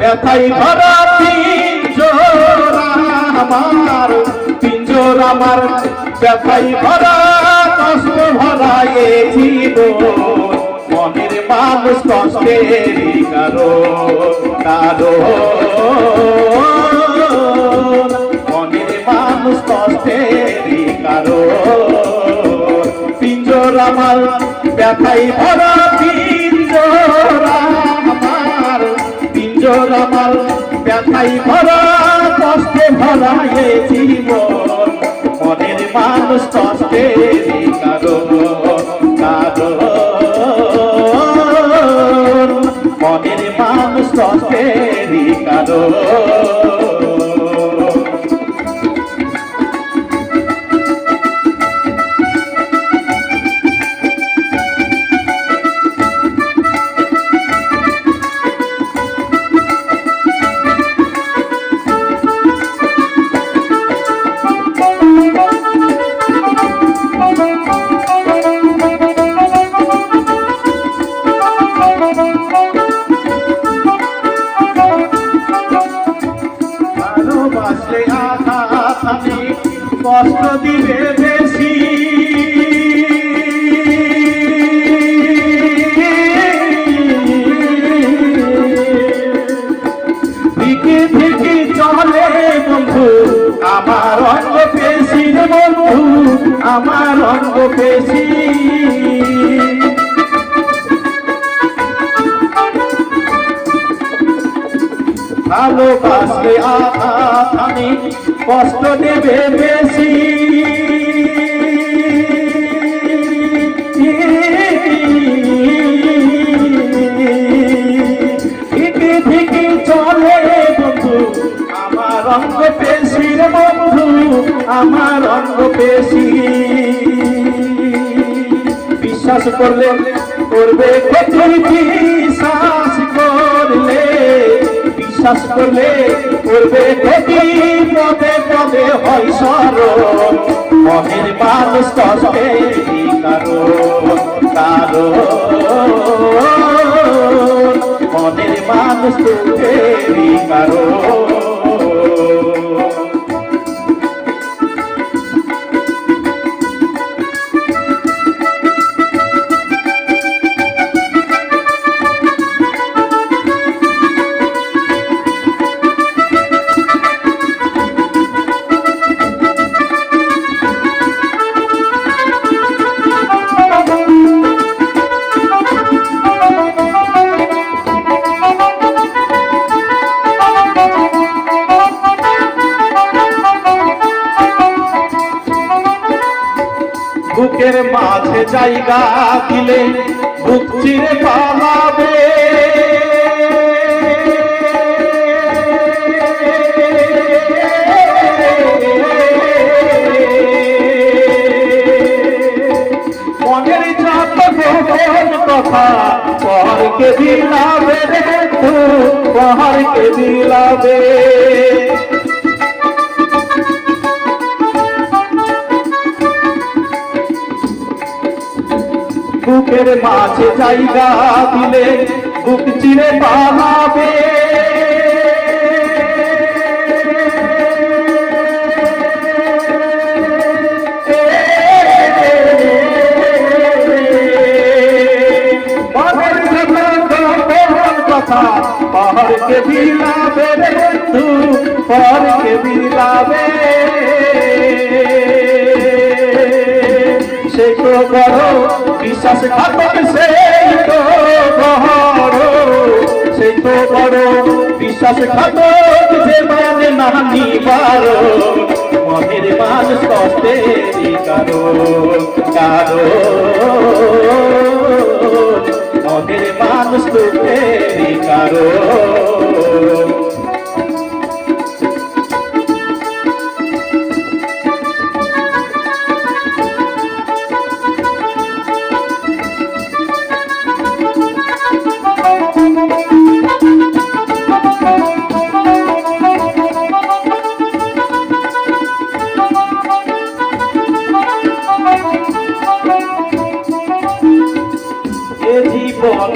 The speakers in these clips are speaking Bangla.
ব্যথাই ভরা পিঞ্জোর আমার পিঞ্জোর আমার। ব্যথাই ভরা, কষ্ট ভরা এ জীবন। মনের মানুষ কষ্টের কারও কারও মনের মানুষ কষ্টের কারও পিঞ্জোর আমার ব্যথাই ভরা পিঞ্জোর আমার ব্যথাই ভরা কষ্টে ভরা এ জীবন। মনের মানুষ কষ্টে কারণ। ভালোবাসলে আঘাত আমি কষ্ট দিবে বেশি। দিকে দিকে চলে বন্ধু, আমার অঙ্গ পেশি বন্ধু, আমার অঙ্গ পেশি। ভালোবাসলে আঘাত আমি কষ্ট দেবে বেশি। আমার অঙ্গ পেশি। বিশ্বাস করলে করবে ক্ষতি বিশ্বাস করলে। বিশ্বাস করলে করবে ক্ষতি পদে পদে হয় সরল মনের মানুষ কষ্টে কারও কারও মনের মানুষ দুঃখেরই কারও বুকের মাঝে জায়গা দিলে বুক চিরে পালাবে মনের যত গোপন কথা পরকে দিলাবে রে তু পরকে দিলাবে বুকের মাঝে জায়গা দিলে বুক চিরে পালাবে কথা পাহাড়কে বিলাবে তু পাহাড়কে বিলাবে। সেই তো বড় বিশ্বাস ঘাতক সেই তো বড় সেই তো বড় বিশ্বাস ঘাতক যে মানে না নিবার মনের মানুষ কষ্টে কারও কারও। মনের মানুষ দুঃখে কারও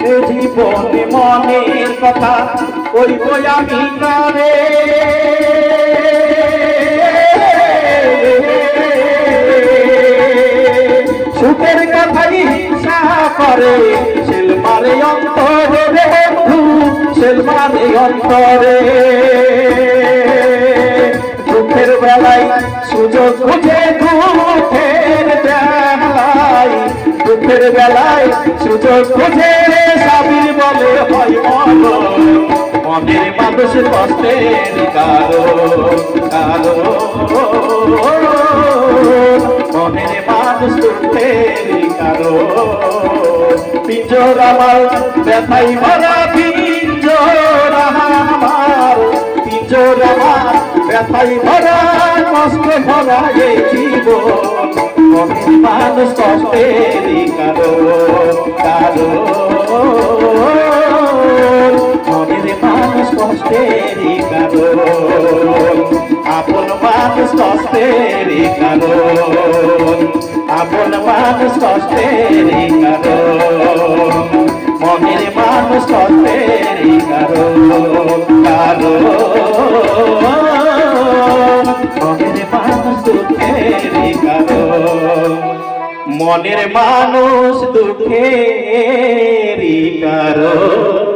জীবনে মনের কথা ওই বই আমি কারে? সুখের কথাই হিংসা করে, সেলমারে অন্তরে রে বন্ধু, সেলমারে অন্তরে। দুঃখের বেলায় সুযোগ খুঁজে দুঃখের বেলায় দুঃখের বেলায় সুযোগ খুঁজে সাবির বলে, হয় মন মনের মানুষ কষ্টের কারও কারও মনের মানুষ দুঃখের কারও পিঞ্জর আমার, ব্যথাই ভরা পিঞ্জর আমার। পিঞ্জর আমার, ব্যথাই ভরা, কষ্ট ভরা মনের মানুষ কষ্টের কারও কারও। মনের মানুষ কষ্টের কারও আপন মানুষ কষ্টের কারও আপন মানুষ কষ্টের কারও মনের মানুষ কষ্টের কারও কারও মনের মানুষ দুঃখের কারও